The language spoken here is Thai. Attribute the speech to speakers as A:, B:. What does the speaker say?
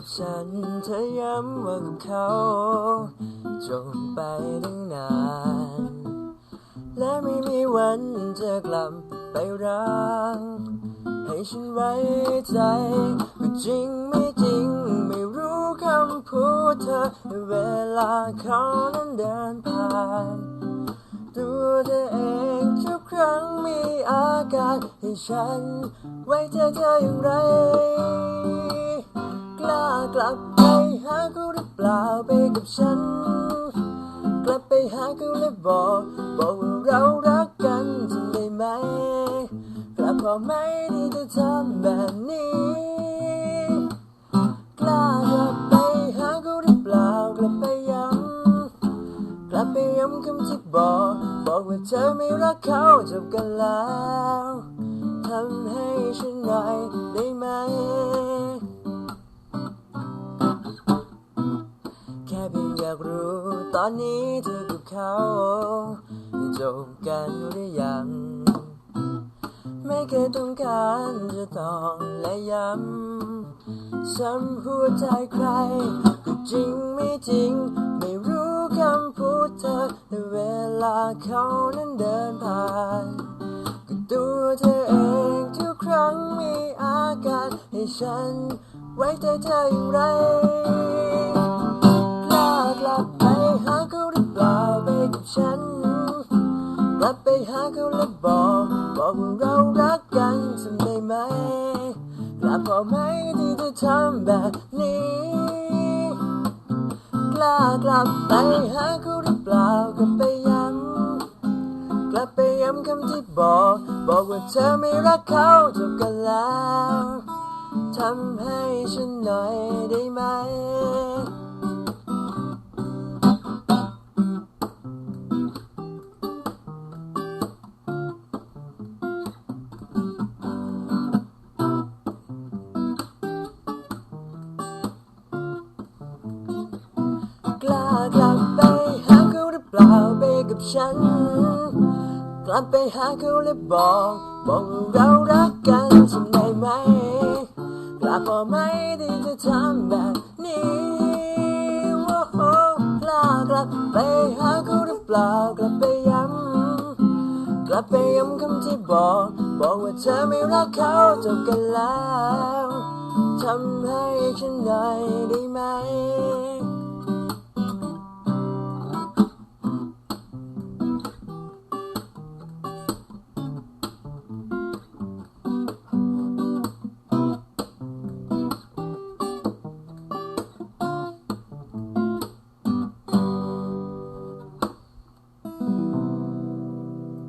A: กับฉันเธอย้ำว่ากับเขาจบไปตั้งนาน และไม่มีวันจะกลับไปรักให้ฉันไว้ใจก็จริงไม่จริงไม่รู้คำพูดเธอ เวลาเขานั้นเดินผ่านตัวเธอเองทุกครั้งมีอาการให้ฉัน ไว้ใจเธออย่างไร กล้ากลับไปหาเขาหรือเปล่าไปกับฉัน กลับไปหาเขาและบอก บอกว่าเรารักกันจำได้ไหม กลับพอไหมที่จะทำแบบนี้ กล้ากลับไปหาเขาหรือเปล่ากลับไปย้ำกลับไปย้ำคำที่บอก บอกว่าเธอไม่รักเขาจบกันแล้วทำให้ฉันหน่อยได้ไหม ตอนนี้เธอกับเขาจบกันหรือยัง ไม่เคยต้องการจะต้องและย้ำซ้ำหัวใจใคร ก็จริงไม่จริง ไม่รู้คำพูดเธอแต่เวลาเขานั้นเดินผ่านก็ตัวเธอเองทุกครั้งมีอาการให้ฉัน ไว้ใจเธออย่างไร บอกว่าเรารักกันจำได้ไหม กลับพอไหมที่เธอทำแบบนี้กล้ากลับไปหาเขาหรือเปล่ากลับไปย้ำกลับไปย้ำคำที่บอก บอกว่าเธอไม่รักเขาจบกันแล้วทำให้ฉันหน่อยได้ไหม ฉัน กลับไปหาเขาและบอก บอกว่าเรารักกันจำได้ไหม กลับพอไหมที่จะทำแบบนี้โอ้โหกล้ากลับไปหาเขาหรือเปล่ากลับไปย้ำกลับไปย้ำคำที่บอก บอกว่าเธอไม่รักเขาจบกันแล้วทำให้ฉันหน่อยได้ไหม